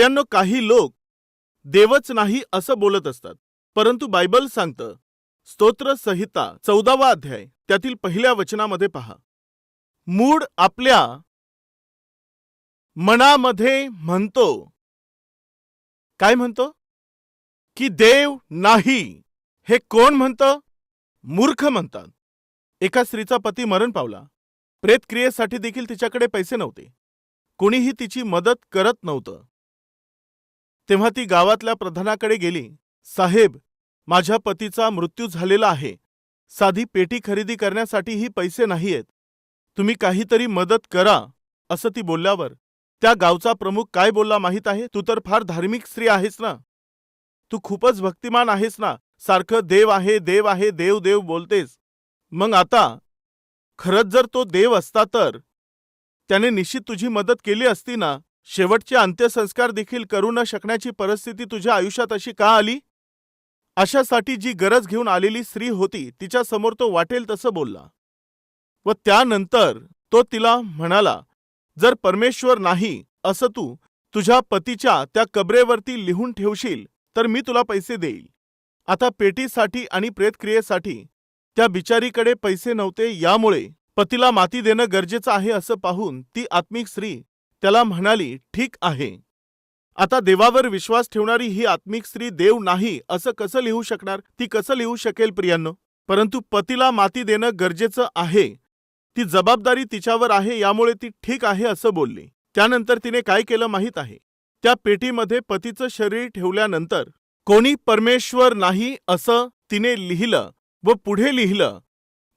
प्रियांनो काही लोक देवच नाही असं बोलत असतात. परंतु बायबल सांगतं स्तोत्र संहिता चौदावा अध्याय त्यातील पहिल्या वचनामध्ये पहा. मूड आपल्या मनामध्ये म्हणतो काय म्हणतो? की देव नाही. हे कोण म्हणतं? मूर्ख म्हणतात. एका स्त्रीचा पती मरण पावला. प्रेतक्रियेसाठी देखील तिच्याकडे पैसे नव्हते. कोणीही तिची मदत करत नव्हतं. तेव्हा ती गावातल्या प्रधानाकडे गेली. साहेब माझ्या पतीचा मृत्यू झालेला आहे. साधी पेटी खरेदी करण्यासाठीही पैसे नाहीयेत. तुम्ही काहीतरी मदत करा असं ती बोलल्यावर त्या गावचा प्रमुख काय बोलला माहीत आहे? तू तर फार धार्मिक स्त्री आहेस ना. तू खूपच भक्तिमान आहेस ना. सारखं देव आहे देव आहे देव देव बोलतेस. मग आता खरंच जर तो देव असता तर? त्याने निश्चित तुझी मदत केली असती ना. शेवटचे अंत्यसंस्कार देखील करू न शकण्याची परिस्थिती तुझ्या आयुष्यात अशी का आली? अशासाठी जी गरज घेऊन आलेली स्त्री होती तिच्या समोर तो वाटेल तसं बोलला. व त्यानंतर तो तिला म्हणाला जर परमेश्वर नाही असं तू तुझ्या पतीच्या त्या कबरेवरती लिहून ठेवशील तर मी तुला पैसे देईल. आता पेटीसाठी आणि प्रेतक्रियेसाठी त्या बिचारीकडे पैसे नव्हते यामुळे पतीला माती देणं गरजेचं आहे असं पाहून ती आत्मिक स्त्री त्याला म्हणाली ठीक आहे. आता देवावर विश्वास ठेवणारी ही आत्मिक स्त्री देव नाही असं कसं लिहू शकणार? ती कसं लिहू शकेल प्रियांनो? परंतु पतीला माती देणं गरजेचं आहे. ती जबाबदारी तिच्यावर आहे यामुळे ती ठीक आहे असं बोलली. त्यानंतर तिने काय केलं माहीत आहे? त्या पेटीमध्ये पतीचं शरीर ठेवल्यानंतर कोणी परमेश्वर नाही असं तिने लिहिलं व पुढे लिहिलं.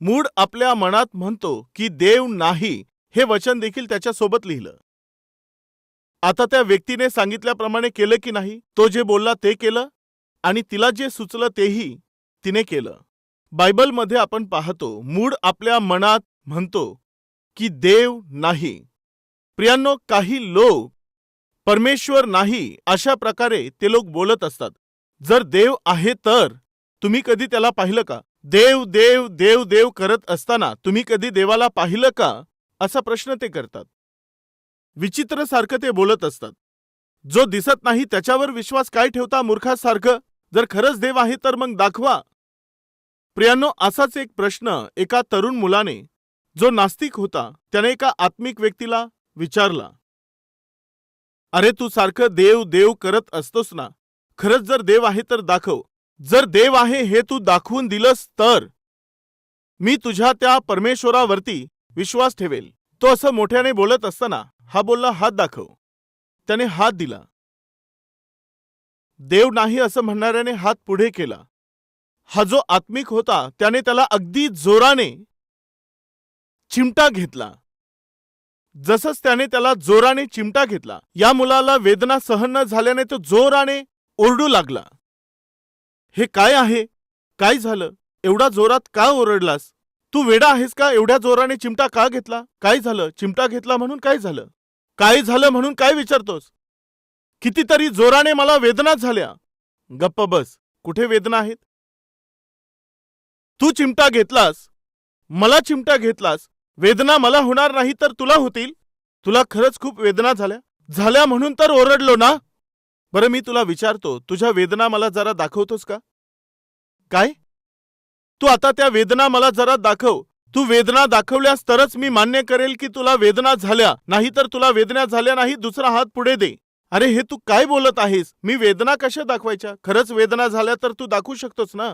मूड आपल्या मनात म्हणतो की देव नाही. हे वचन देखील त्याच्यासोबत लिहिलं. आता त्या व्यक्तीने सांगितल्याप्रमाणे केलं की नाही? तो जे बोलला ते केलं? आणि तिला जे सुचलं तेही तिने केलं. बायबलमध्ये आपण पाहतो मूड आपल्या मनात म्हणतो की देव नाही. प्रियांनो काही लोक परमेश्वर नाही अशा प्रकारे ते लोक बोलत असतात. जर देव आहे तर तुम्ही कधी त्याला पाहिलं का? देव देव देव देव करत असताना तुम्ही कधी देवाला पाहिलं का? असा प्रश्न ते करतात. विचित्र सारखं ते बोलत असतात. जो दिसत नाही त्याच्यावर विश्वास काय ठेवता मूर्खासारखं? जर खरंच देव आहे तर मग दाखवा. प्रियांनो असाच एक प्रश्न एका तरुण मुलाने जो नास्तिक होता त्याने एका आत्मिक व्यक्तीला विचारला. अरे तू सारखं देव देव करत असतोस ना? खरंच जर देव आहे तर दाखव. जर देव आहे हे तू दाखवून दिलंस तर. मी तुझ्या त्या परमेश्वरावरती विश्वास ठेवेल. तो असं मोठ्याने बोलत असताना हा बोलला हात दाखव. त्याने हात दिला. देव नाही असं म्हणणाऱ्याने हात पुढे केला. हा जो आत्मिक होता त्याने त्याला अगदी जोराने चिमटा घेतला. जसंच त्याने त्याला जोराने चिमटा घेतला या मुलाला वेदना सहन न झाल्याने तो जोराने ओरडू लागला. हे काय आहे? काय झालं? एवढा जोरात का ओरडलास? तू वेडा आहेस का? एवढ्या जोराने चिमटा का घेतला? काय झालं? चिमटा घेतला म्हणून काय झालं? काय झालं म्हणून काय विचारतोस? कितीतरी जोराने मला वेदना झाल्या. गप्प बस. कुठे वेदना आहेत? तू चिमटा घेतलास. मला चिमटा घेतलास. वेदना मला होणार नाही तर तुला होतील. तुला खरंच खूप वेदना झाल्या. झाल्या म्हणून तर ओरडलो ना? बरं मी तुला विचारतो तुझ्या वेदना मला जरा दाखवतोस का? काय? तू आता त्या वेदना मला जरा दाखव. तू वेदना दाखवल्यास तरच मी मान्य करेल की तुला वेदना झाल्या. नाही तर तुला वेदना झाल्या नाही दुसरा हात पुढे दे. अरे हे तू काय बोलत आहेस? मी वेदना कशा दाखवायच्या? खरंच वेदना झाल्या तर तू दाखवू शकतोस ना?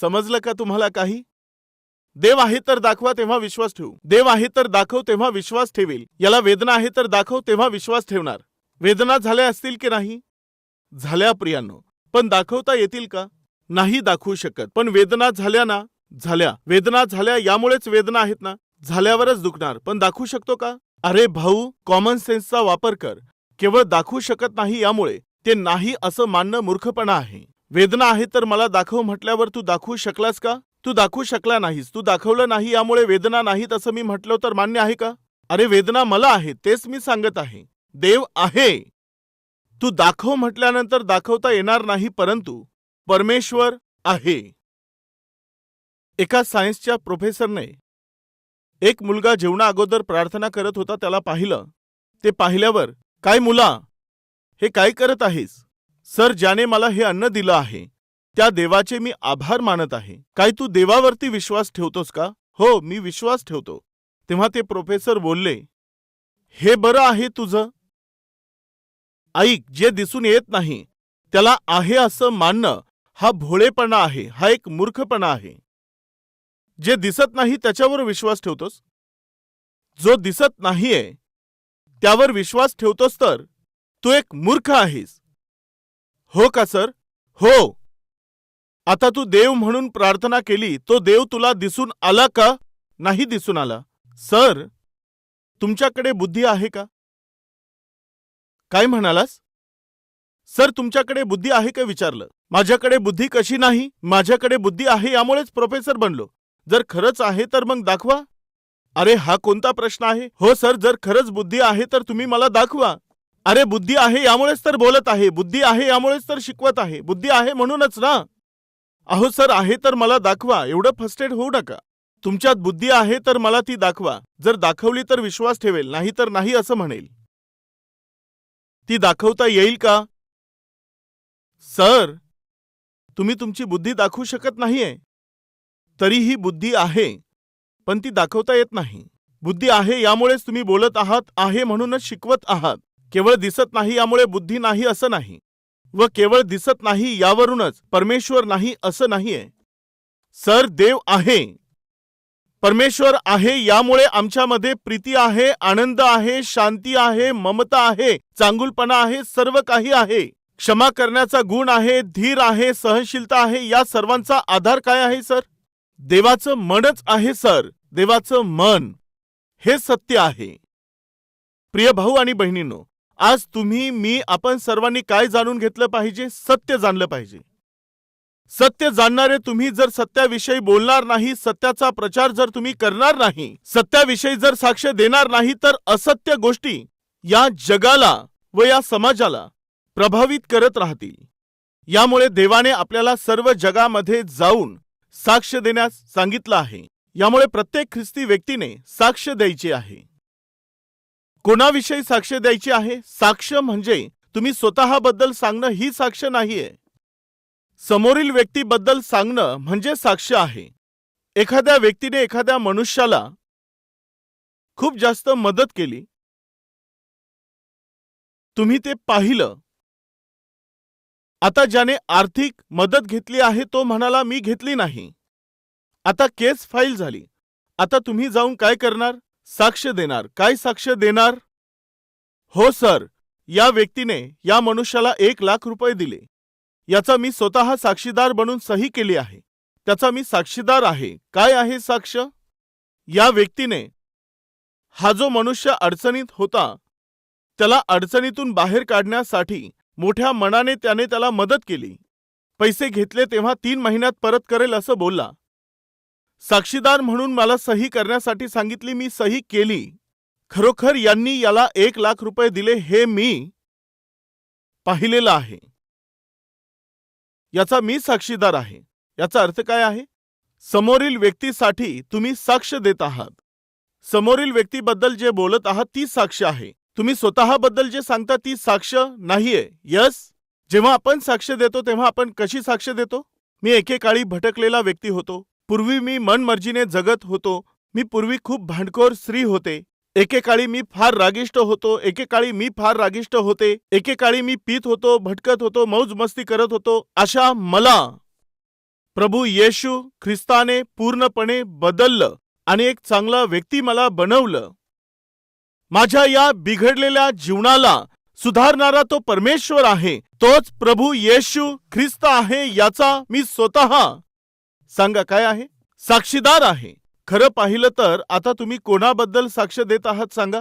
समजलं का तुम्हाला काही? देव आहे तर दाखवा तेव्हा विश्वास ठेवू. देव आहे तर दाखव तेव्हा विश्वास ठेवेल. याला वेदना आहे तर दाखव तेव्हा विश्वास ठेवणार. वेदना झाल्या असतील की नाही? झाल्या प्रियांनो. पण दाखवता येतील का? नाही दाखवू शकत. पण वेदना झाल्या ना? झाल्या. वेदना झाल्या यामुळेच वेदना आहेत ना? झाल्यावरच दुखणार. पण दाखवू शकतो का? अरे भाऊ कॉमन सेन्सचा वापर कर. केवळ दाखवू शकत नाही यामुळे. ते नाही असं मानणं मूर्खपणा आहे. वेदना आहे तर मला दाखव म्हटल्यावर तू दाखवू शकलास का? तू दाखवू शकला नाहीस. तू दाखवलं नाही यामुळे वेदना नाहीत असं मी म्हटलं तर मान्य आहे का? अरे वेदना मला आहे तेच मी सांगत आहे. देव आहे. तू दाखव म्हटल्यानंतर दाखवता येणार नाही परंतु परमेश्वर आहे. एका सायन्सच्या प्रोफेसरने एक मुलगा जेवणा अगोदर प्रार्थना करत होता त्याला पाहिलं. ते पाहिल्यावर काय मुला हे काय करत आहेस? सर ज्याने मला हे अन्न दिलं आहे त्या देवाचे मी आभार मानत आहे. काय तू देवावरती विश्वास ठेवतोस का? हो मी विश्वास ठेवतो. तेव्हा ते प्रोफेसर बोलले हे बरं आहे तुझं. ऐक जे दिसून येत नाही त्याला आहे असं मानणं हा भोळेपणा आहे हा एक मूर्खपणा आहे. जे दिसत नाही त्याच्यावर विश्वास ठेवतोस? जो दिसत नाहीये त्यावर विश्वास ठेवतोस तर तू एक मूर्ख आहेस. हो का सर? हो. आता तू देव म्हणून प्रार्थना केली तो देव तुला दिसून आला का? नाही दिसून आला. सर तुमच्याकडे बुद्धी आहे का? काय म्हणालास? सर तुमच्याकडे बुद्धी आहे का? विचारलं. माझ्याकडे बुद्धी कशी नाही? माझ्याकडे बुद्धी आहे यामुळेच प्रोफेसर बनलो. जर खरंच आहे तर मग दाखवा. अरे हा कोणता प्रश्न आहे? हो सर जर खरंच बुद्धी आहे तर तुम्ही मला दाखवा. अरे बुद्धी आहे यामुळेच तर बोलत आहे. बुद्धी आहे यामुळेच तर शिकवत आहे. बुद्धी आहे म्हणूनच ना. अहो सर आहे तर मला दाखवा. एवढं फस्टेड होऊ नका. तुमच्यात बुद्धी आहे तर मला ती दाखवा. जर दाखवली तर विश्वास ठेवेल नाही तर नाही असं म्हणेल. ती दाखवता येईल का? सर तुम्ही तुमची बुद्धी दाखवू शकत नाहीये. तरीही बुद्धी आहे पण ती दाखवता येत नाही. बुद्धी आहे यामुळेच तुम्ही बोलत आहात आहे म्हणूनच शिकवत आहात. केवळ दिसत नाही यामुळे बुद्धी नाही असं नाही. व केवळ दिसत नाही यावरूनच परमेश्वर नाही असं नाहीये. सर देव आहे. परमेश्वर आहे यामुळे आमच्यामध्ये प्रीती आहे आनंद आहे शांती आहे ममता आहे चांगुलपणा आहे सर्व काही आहे. क्षमा करण्याचा गुण आहे धीर आहे सहनशीलता आहे या सर्वांचा आधार काय आहे सर? देवाचं मनच आहे सर. देवाचं मन. हे सत्य आहे. प्रिय भाऊ आणि बहिणींनो आज तुम्ही मी आपण सर्वांनी काय जाणून घेतलं पाहिजे? सत्य जाणलं पाहिजे. सत्य जाणणारे तुम्ही जर सत्याविषयी बोलणार नाही सत्याचा प्रचार जर तुम्ही करणार नाही सत्याविषयी जर साक्ष देणार नाही तर असत्य गोष्टी या जगाला व या समाजाला प्रभावित करत राहतील. यामुळे देवाने आपल्याला सर्व जगामध्ये जाऊन साक्ष देण्यास सांगितलं आहे. यामुळे प्रत्येक ख्रिस्ती व्यक्तीने साक्ष द्यायची आहे. कोणाविषयी साक्ष द्यायची आहे? साक्ष म्हणजे तुम्ही स्वतःबद्दल सांगणं ही साक्ष नाहीये. समोरील व्यक्तीबद्दल सांगणं म्हणजे साक्ष आहे. एखाद्या व्यक्तीने एखाद्या मनुष्याला खूप जास्त मदत केली. तुम्ही ते पाहिलं. आता ज्याने आर्थिक मदत घेतली आहे तो म्हणाला मी घेतली नाही. आता केस फाईल झाली. आता तुम्ही जाऊन काय करणार? साक्ष देणार. काय साक्ष देणार? हो सर. या व्यक्तीने या मनुष्याला एक लाख रुपये दिले. याचा मी स्वतः साक्षीदार बनून सही केली आहे. त्याचा मी साक्षीदार आहे. काय आहे साक्ष? या व्यक्तीने हा जो मनुष्य अडचणीत होता त्याला अडचणीतून बाहेर काढण्यासाठी मोठ्या मनाने त्याने त्याला मदत केली. पैसे घेतले तेव्हा तीन महिन्यात परत करेल असं बोलला. साक्षीदार म्हणून मला सही करण्यासाठी सांगितली मी सही केली. खरोखर यांनी याला एक लाख रुपये दिले हे मी पाहिलेलं आहे. याचा मी साक्षीदार आहे. याचा अर्थ काय आहे? समोरील व्यक्तीसाठी तुम्ही साक्ष देत आहात. समोरील व्यक्तीबद्दल जे बोलत आहात ती साक्ष आहे. तुम्ही स्वतःबद्दल जे सांगता ती साक्ष नाहीये. यस जेव्हा आपण साक्ष देतो तेव्हा आपण कशी साक्ष देतो? मी एकेकाळी भटकलेला व्यक्ती होतो. पूर्वी मी मनमर्जीने जगत होतो. मी पूर्वी खूप भांडखोर स्त्री होते. एकेकाळी मी फार रागिष्ट होतो. एकेकाळी मी फार रागिष्ट होते. एकेकाळी मी पीत होतो भटकत होतो मौज मस्ती करत होतो. अशा मला प्रभू येशू ख्रिस्ताने पूर्णपणे बदललं आणि एक चांगला व्यक्ती मला बनवलं. माझ्या या बिघडलेल्या जीवनाला सुधारणारा तो परमेश्वर आहे. तोच प्रभू येशू ख्रिस्त आहे याचा मी स्वतः सांगा काय आहे? साक्षीदार आहे. खरं पाहिलं तर आता तुम्ही कोणाबद्दल साक्ष देत आहात सांगा?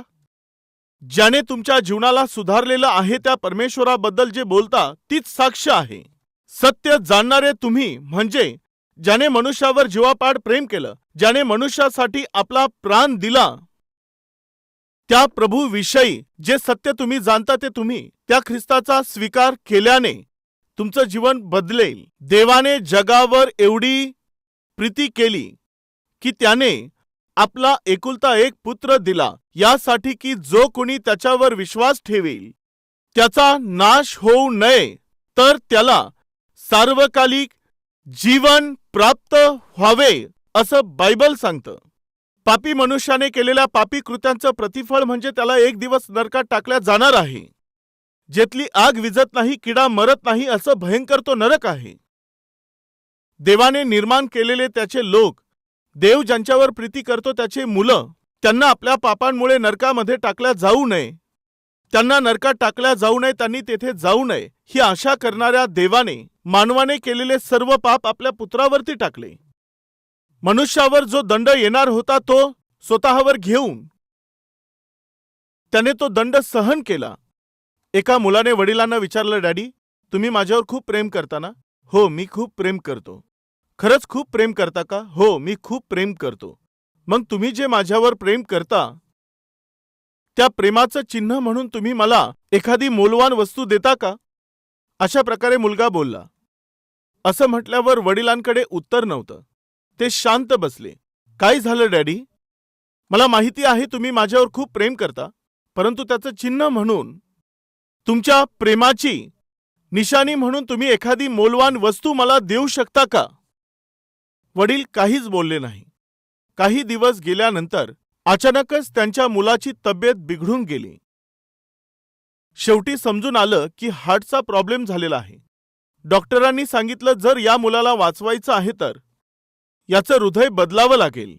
ज्याने तुमच्या जीवनाला सुधारलेलं आहे त्या परमेश्वराबद्दल जे बोलता तीच साक्ष आहे. सत्य जाणणारे तुम्ही म्हणजे ज्याने मनुष्यावर जीवापाड प्रेम केलं ज्याने मनुष्यासाठी आपला प्राण दिला त्या प्रभू विषयी जे सत्य तुम्ही जाणता ते तुम्ही त्या ख्रिस्ताचा स्वीकार केल्याने तुमचं जीवन बदलेल. देवाने जगावर एवढी प्रीती केली की त्याने आपला एकुलता एक पुत्र दिला. यासाठी की जो कोणी त्याच्यावर विश्वास ठेवेल त्याचा नाश होऊ नये तर त्याला सार्वकालिक जीवन प्राप्त व्हावे असं बायबल सांगतं. पापी मनुष्याने केलेल्या पापी कृत्यांचं प्रतिफळ म्हणजे त्याला एक दिवस नरकात टाकल्या जाणार आहे. जेथली आग विजत नाही किडा मरत नाही असं भयंकर तो नरक आहे. देवाने निर्माण केलेले त्याचे लोक देव ज्यांच्यावर प्रीती करतो त्याचे मुलं त्यांना आपल्या पापांमुळे नरकामध्ये टाकल्या जाऊ नये. त्यांना नरकात टाकल्या जाऊ नये त्यांनी तेथे जाऊ नये ही आशा करणाऱ्या देवाने मानवाने केलेले सर्व पाप आपल्या पुत्रावरती टाकले. मनुष्यावर जो दंड येणार होता तो स्वतःवर घेऊन त्याने तो दंड सहन केला. एका मुलाने वडिलांना विचारलं डॅडी तुम्ही माझ्यावर खूप प्रेम करता ना? हो मी खूप प्रेम करतो. खरंच खूप प्रेम करता का? हो मी खूप प्रेम करतो. मग तुम्ही जे माझ्यावर प्रेम करता त्या प्रेमाचं चिन्ह म्हणून तुम्ही मला एखादी मोलवान वस्तू देता का? अशा प्रकारे मुलगा बोलला. असं म्हटल्यावर वडिलांकडे उत्तर नव्हतं. ते शांत बसले. काय झालं डॅडी? मला माहिती आहे तुम्ही माझ्यावर खूप प्रेम करता परंतु त्याचं चिन्ह म्हणून तुमच्या प्रेमाची निशाणी म्हणून तुम्ही एखादी मोलवान वस्तू मला देऊ शकता का? वडील काहीच बोलले नाही. काही दिवस गेल्यानंतर अचानकच त्यांच्या मुलाची तब्येत बिघडून गेली. शेवटी समजून आलं की हार्टचा प्रॉब्लेम झालेला आहे. डॉक्टरांनी सांगितलं जर या मुलाला वाचवायचं आहे तर याचं हृदय बदलावं लागेल.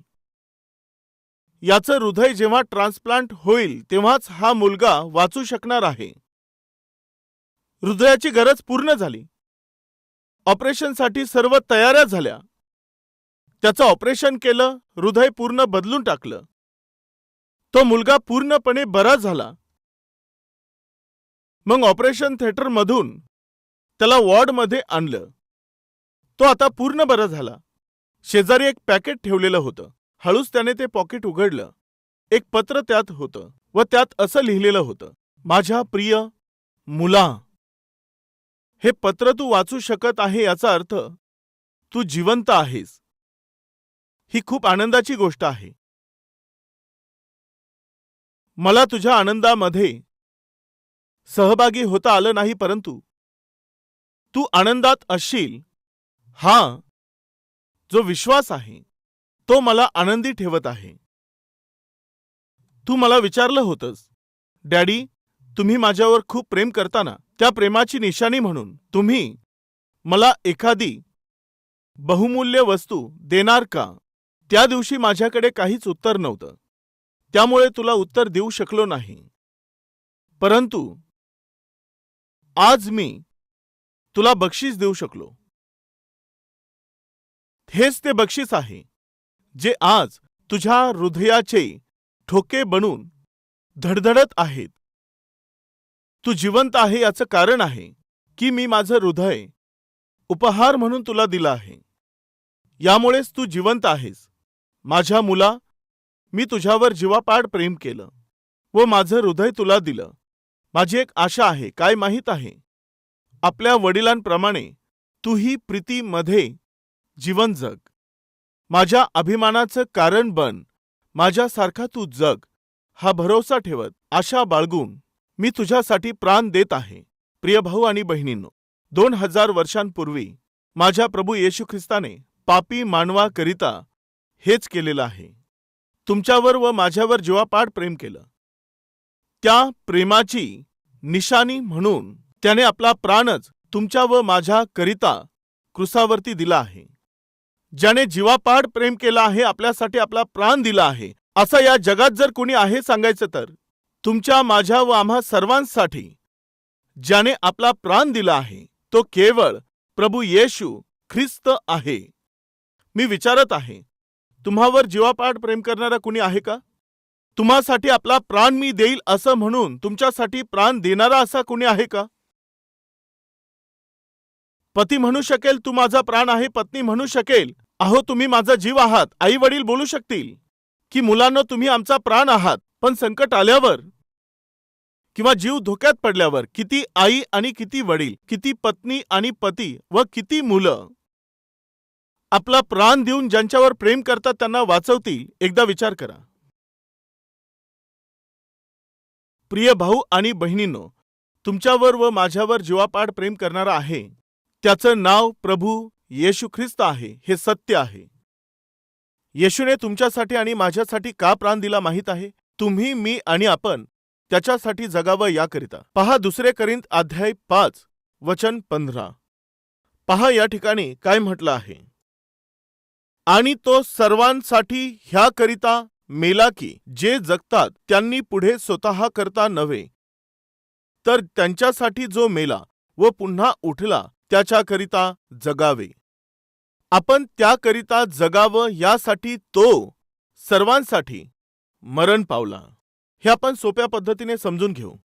याचं हृदय जेव्हा ट्रान्सप्लांट होईल तेव्हाच हा मुलगा वाचू शकणार आहे. हृदयाची गरज पूर्ण झाली. ऑपरेशनसाठी सर्व तयाऱ्या झाल्या. त्याचं ऑपरेशन केलं हृदय पूर्ण बदलून टाकलं. तो मुलगा पूर्णपणे बरा झाला. मग ऑपरेशन थिएटरमधून त्याला वॉर्डमध्ये आणलं. तो आता पूर्ण बरा झाला. शेजारी एक पॅकेट ठेवलेलं होतं. हळूच त्याने ते पॉकेट उघडलं. एक पत्र त्यात होतं व त्यात असं लिहिलेलं होतं. माझ्या प्रिय मुला हे पत्र तू वाचू शकत आहे याचा अर्थ तू जिवंत आहेस. ही खूप आनंदाची गोष्ट आहे. मला तुझ्या आनंदामध्ये सहभागी होता आलं नाही परंतु तू आनंदात असशील. हा जो विश्वास आहे तो मला आनंदी ठेवत आहे. तू मला विचारलं होतंस डॅडी तुम्ही माझ्यावर खूप प्रेम करताना त्या प्रेमाची निशाणी म्हणून तुम्ही मला एखादी बहुमूल्य वस्तू देणार का? त्या दिवशी माझ्याकडे काहीच उत्तर नव्हतं. त्यामुळे तुला उत्तर देऊ शकलो नाही. परंतु आज मी तुला बक्षीस देऊ शकलो. हेच ते बक्षीस आहे जे आज तुझ्या हृदयाचे ठोके बनून धडधडत आहेत. तू जिवंत आहे याचं कारण आहे की मी माझं हृदय उपहार म्हणून तुला दिलं आहे. यामुळेच तू जिवंत आहेस. माझ्या मुला मी तुझ्यावर जीवापाड प्रेम केलं व माझं हृदय तुला दिलं. माझी एक आशा आहे काय माहीत आहे? आपल्या वडिलांप्रमाणे तूही प्रीतीमध्ये जीवन जग. माझ्या अभिमानाचं कारण बन. माझ्यासारखा तू जग. हा भरोसा ठेवत आशा बाळगून मी तुझ्यासाठी प्राण देत आहे. प्रिय भाऊ आणि बहिणींनो दोन हजार वर्षांपूर्वी माझ्या प्रभू येशू ख्रिस्ताने पापी मानवाकरिता हेच केलेलं आहे. तुमच्यावर व माझ्यावर जीवापाड प्रेम केलं त्या प्रेमाची निशाणी म्हणून त्याने आपला प्राणच तुमच्या व माझ्या करिता क्रुसावरती दिला आहे. ज्याने जीवापाड प्रेम केला आहे आपल्यासाठी आपला प्राण दिला आहे. असं या जगात जर कुणी आहे सांगायचं तर? तुमच्या माझ्या व आम्हा सर्वांसाठी ज्याने आपला प्राण दिला आहे तो केवळ प्रभू येशू ख्रिस्त आहे. मी विचारत आहे तुम्हावर जीवापाड प्रेम करणारा कुणी आहे का? तुम्हासाठी आपला प्राण मी देईल असं म्हणून तुमच्यासाठी प्राण देणारा असा कुणी आहे का? पती म्हणू शकेल तू माझा प्राण आहे पत्नी म्हणू शकेल अहो तुम्ही माझा जीव आहात. आई वडील बोलू शकतील की मुलांना तुम्ही आमचा प्राण आहात पण संकट आल्यावर किंवा जीव धोक्यात पडल्यावर किती आई आणि किती वडील किती पत्नी आणि पती व किती मुलं आपला प्राण देऊन ज्यांच्यावर प्रेम करतात त्यांना वाचवतील. एकदा विचार करा. प्रिय भाऊ आणि बहिणींनो तुमच्यावर व माझ्यावर जीवापाड प्रेम करणारा आहे. त्याचं नाव प्रभू येशू ख्रिस्त आहे हे सत्य आहे. येशूने तुमच्यासाठी आणि माझ्यासाठी का प्राण दिला माहीत आहे? तुम्ही मी आणि आपण त्याच्यासाठी जगावं याकरिता. पहा दुसरे करिंत अध्याय पाच वचन पंधरा. पहा या ठिकाणी काय म्हटलं आहे. आणि तो सर्वांसाठी ह्याकरिता मेला की जे जगतात त्यांनी पुढे स्वतः करता नव्हे. तर त्यांच्यासाठी जो मेला व पुन्हा उठला त्याच्याकरिता जगावे. आपण त्याकरिता जगावं यासाठी तो सर्वांसाठी मरण पावला. हे आपण सोप्या पद्धतीने समजून घेऊ.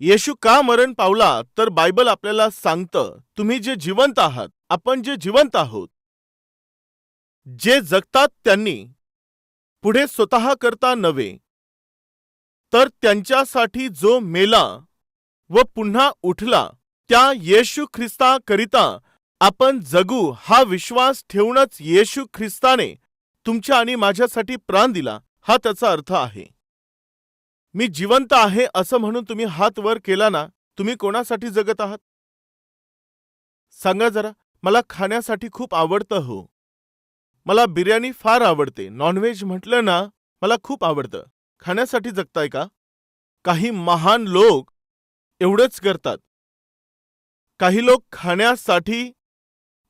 येशू का मरण पावला? तर बायबल आपल्याला सांगतं तुम्ही जे जिवंत आहात आपण जे जिवंत आहोत. जे जगतात त्यांनी पुढे स्वतः करता नव्हे. तर त्यांच्यासाठी जो मेला व पुन्हा उठला त्या येशू ख्रिस्ताकरिता आपण जगू हा विश्वास ठेवूनच येशू ख्रिस्ताने तुमच्या आणि माझ्यासाठी प्राण दिला हा त्याचा अर्थ आहे. मी जिवंत आहे असं म्हणून तुम्ही हात वर केला ना तुम्ही कोणासाठी जगत आहात? सांगा जरा मला खाण्यासाठी खूप आवडतं हो. मला बिर्याणी फार आवडते. नॉनव्हेज म्हटलं ना मला खूप आवडतं. खाण्यासाठी जगताय का? काही महान लोक एवढंच करतात. काही लोक खाण्यासाठी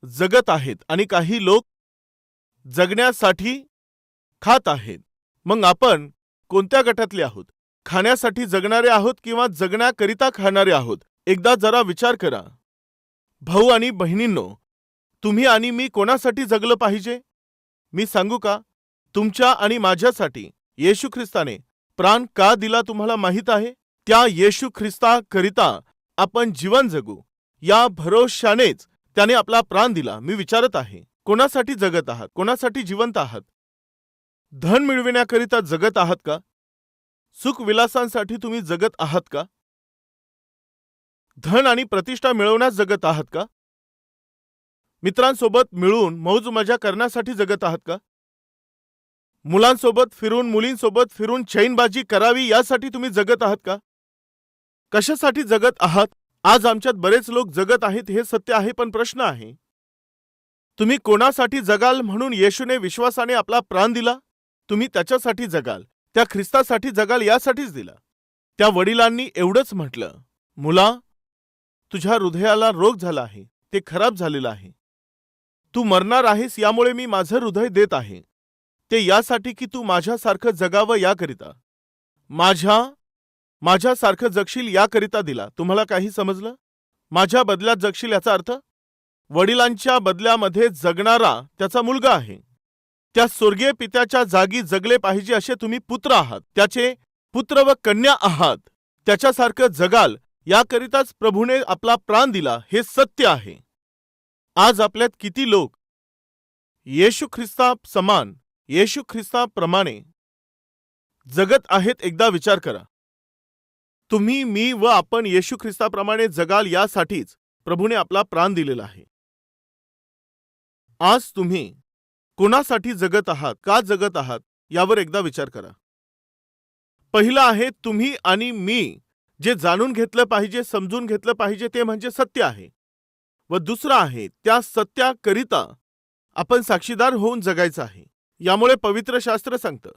जगत आहेत आणि काही लोक जगण्यासाठी खात आहेत. मग आपण कोणत्या गटातले आहोत? खाण्यासाठी जगणारे आहोत किंवा जगण्याकरिता खाणारे आहोत? एकदा जरा विचार करा. भाऊ आणि बहिणींनो तुम्ही आणि मी कोणासाठी जगलं पाहिजे? मी सांगू का? तुमच्या आणि माझ्यासाठी येशू ख्रिस्ताने प्राण का दिला तुम्हाला माहीत आहे? त्या येशू ख्रिस्ताकरिता आपण जीवन जगू. या भरोशानेच त्याने आपला प्राण दिला. मी विचारत आहे कोणासाठी जगत आहात? कोणासाठी जिवंत आहात? धन मिळविण्याकरिता जगत आहात का? सुखविलासांसाठी तुम्ही जगत आहात का? धन आणि प्रतिष्ठा मिळवण्यास जगत आहात का? मित्रांसोबत मिळून मौज मजा करण्यासाठी जगत आहात का? मुलांसोबत फिरून मुलींसोबत फिरून चैनबाजी करावी यासाठी तुम्ही जगत आहात का? कशासाठी जगत आहात? आज आमच्यात बरेच लोक जगत आहेत हे सत्य आहे पण प्रश्न आहे. तुम्ही कोणासाठी जगाल म्हणून येशूने विश्वासाने आपला प्राण दिला? तुम्ही त्याच्यासाठी जगाल त्या ख्रिस्तासाठी जगाल यासाठीच दिला. त्या वडिलांनी एवढंच म्हटलं मुला तुझ्या हृदयाला रोग झाला आहे ते खराब झालेलं आहे. तू मरणार आहेस यामुळे मी माझं हृदय देत आहे. ते यासाठी की तू माझ्यासारखं जगावं याकरिता. माझ्या माझ्यासारखं जगशील याकरिता दिला. तुम्हाला काही समजलं? माझ्या बदल्यात जगशील याचा अर्थ? वडिलांच्या बदल्यामध्ये जगणारा त्याचा मुलगा आहे. त्या स्वर्गीय पित्याच्या जागी जगले पाहिजे असे तुम्ही पुत्र आहात. त्याचे पुत्र व कन्या आहात. त्याच्यासारखं जगाल याकरिताच प्रभूने आपला प्राण दिला. हे सत्य आहे. आज आपल्यात किती लोक? येशू ख्रिस्ता समान. येशू ख्रिस्ताप्रमाणे जगत आहेत एकदा विचार करा. तुम्ही मी व आपण येशू ख्रिस्ताप्रमाणे जगाल यासाठीच प्रभूने आपला प्राण दिलेला आहे. आज तुम्ही कोणासाठी जगत आहात का जगत आहात यावर एकदा विचार करा. पहिलं आहे तुम्ही आणि मी जे जाणून घेतलं पाहिजे समजून घेतलं पाहिजे ते म्हणजे सत्य आहे. व दुसरं आहे त्या सत्याकरिता आपण साक्षीदार होऊन जगायचं आहे. यामुळे पवित्र शास्त्र सांगतं.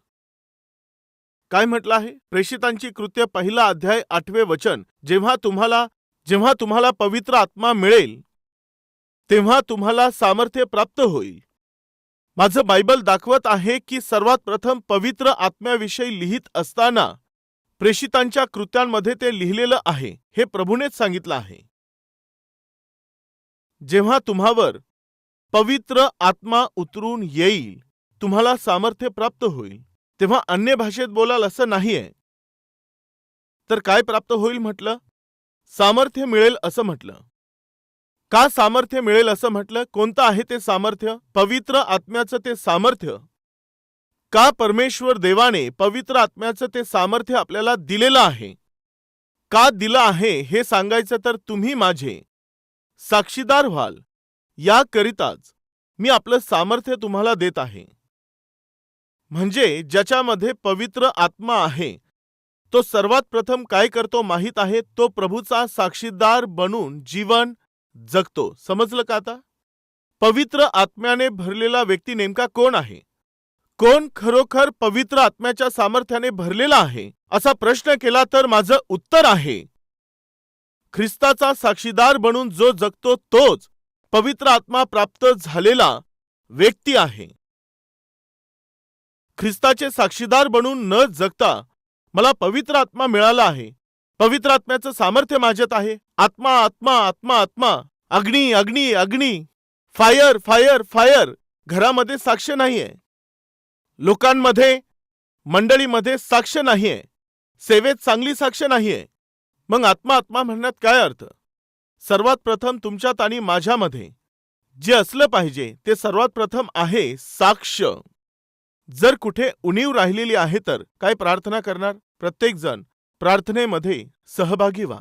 काय म्हटलं आहे? प्रेषितांची कृत्य पहिला अध्याय आठवे वचन. जेव्हा तुम्हाला जेव्हा तुम्हाला पवित्र आत्मा मिळेल तेव्हा तुम्हाला सामर्थ्य प्राप्त होईल. माझं बायबल दाखवत आहे की सर्वात प्रथम पवित्र आत्म्याविषयी लिहित असताना प्रेषितांच्या कृत्यांमध्ये ते लिहिलेलं आहे. हे प्रभूनेच सांगितलं आहे. जेव्हा तुम्हावर पवित्र आत्मा उतरून येईल तुम्हाला सामर्थ्य प्राप्त होईल. तेव्हा अन्य भाषेत बोलाल असं नाहीये. तर काय प्राप्त होईल म्हटलं? सामर्थ्य मिळेल असं म्हटलं. का सामर्थ्य मिळेल असं म्हटलं? कोणतं आहे ते सामर्थ्य? पवित्र आत्म्याचं ते सामर्थ्य? का परमेश्वर देवाने पवित्र आत्म्याचं ते सामर्थ्य आपल्याला दिलेलं आहे? का दिलं आहे हे सांगायचं तर तुम्ही माझे साक्षीदार व्हाल. याकरिताच मी आपलं सामर्थ्य तुम्हाला देत आहे. म्हणजे ज्याच्यामध्ये पवित्र आत्मा आहे. तो सर्वात प्रथम काय करतो माहीत आहे? तो प्रभूचा साक्षीदार बनून जीवन जगतो. समजलं का आता? पवित्र आत्म्याने भरलेला व्यक्ती नेमका कोण आहे? कोण खरोखर पवित्र आत्म्याच्या सामर्थ्याने भरलेला आहे? असा प्रश्न केला तर माझं उत्तर आहे. ख्रिस्ताचा साक्षीदार बनून जो जगतो तोच पवित्र आत्मा प्राप्त झालेला व्यक्ती आहे. ख्रिस्ताचे साक्षीदार बनून न जगता मला पवित्र आत्मा मिळाला आहे. पवित्र आत्म्याचं सामर्थ्य माझ्यात आहे. आत्मा आत्मा आत्मा आत्मा. अग्नी अग्नी अग्नी. Fire fire fire. घरामध्ये साक्ष नाहीये. लोकांमध्ये मंडळीमध्ये साक्ष नाहीये. सेवेत चांगली साक्ष नाहीये. मग आत्मा आत्मा म्हणण्यात काय अर्थ? सर्वात प्रथम तुमच्यात आणि माझ्यामध्ये. जे असलं पाहिजे ते सर्वात प्रथम आहे साक्ष जर कुठे उणीव राहिलेली आहे तर काय प्रार्थना करणार? प्रत्येकजण प्रार्थनेमध्ये सहभागी व्हा.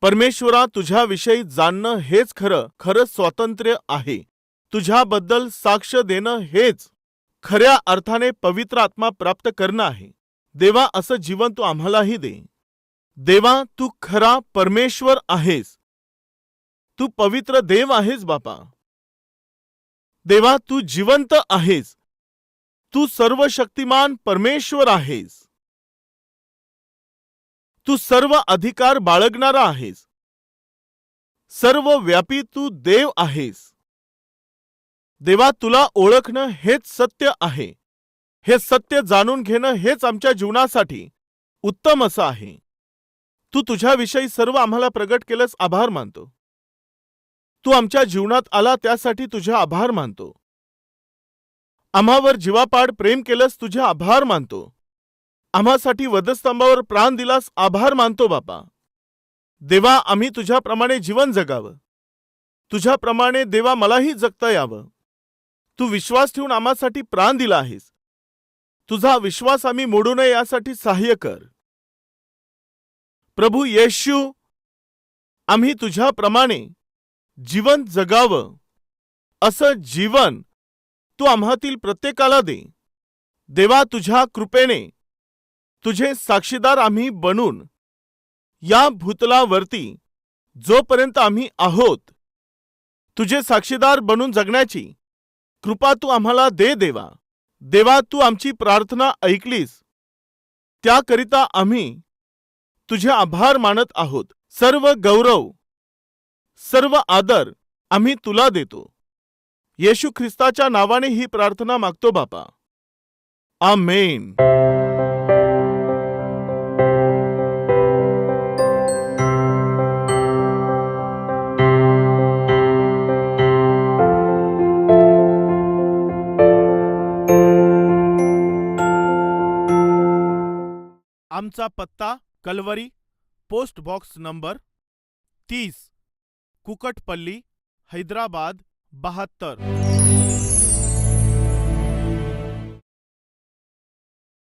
परमेश्वरा तुझ्याविषयी जाणणं हेच खरं खरं स्वातंत्र्य आहे. तुझ्याबद्दल साक्ष देणं हेच खऱ्या अर्थाने पवित्र आत्मा प्राप्त करणं आहे. देवा असं जीवन तू आम्हालाही दे. देवा तू खरा परमेश्वर आहेस. तू पवित्र देव आहेस बापा. देवा तू जिवंत आहेस. तू सर्व शक्तिमान परमेश्वर आहेस. तू सर्व अधिकार बाळगणारा आहेस. सर्व व्यापी तू देव आहेस. देवा तुला ओळखणं हेच सत्य आहे. हे सत्य जाणून घेणं हेच आमच्या जीवनासाठी उत्तम असं आहे. तू तुझ्याविषयी सर्व आम्हाला प्रगट केलंस आभार मानतो. तू आमच्या जीवनात आला त्यासाठी तुझे आभार मानतो. आम्हावर जीवापाड प्रेम केलंस तुझे आभार मानतो. आम्हासाठी वधस्तंभावर प्राण दिलास आभार मानतो बापा. देवा आम्ही तुझ्याप्रमाणे जीवन जगावं. तुझ्याप्रमाणे देवा मलाही जगता यावं. तू विश्वास ठेवून आम्हासाठी प्राण दिला आहेस. तुझा विश्वास आम्ही मोडू नये यासाठी सहाय्य कर. प्रभू येशू आम्ही तुझ्याप्रमाणे जीवन जगावं. असं जीवन तू आम्हातील प्रत्येकाला दे. देवा तुझ्या कृपेने तुझे साक्षीदार आम्ही बनून या भूतलावरती जोपर्यंत आम्ही आहोत तुझे साक्षीदार बनून जगण्याची कृपा तू आम्हाला दे देवा. देवा तू आमची प्रार्थना ऐकलीस. त्याकरिता आम्ही तुझे आभार मानत आहोत. सर्व गौरव सर्व आदर आम्ही तुला देतो. येशू ख्रिस्ताच्या नावाने ही प्रार्थना मागतो बापा. आमेन. आमचा पत्ता कलवरी पोस्ट बॉक्स नंबर तीस. कुकटपल्ली हैदराबाद बहात्तर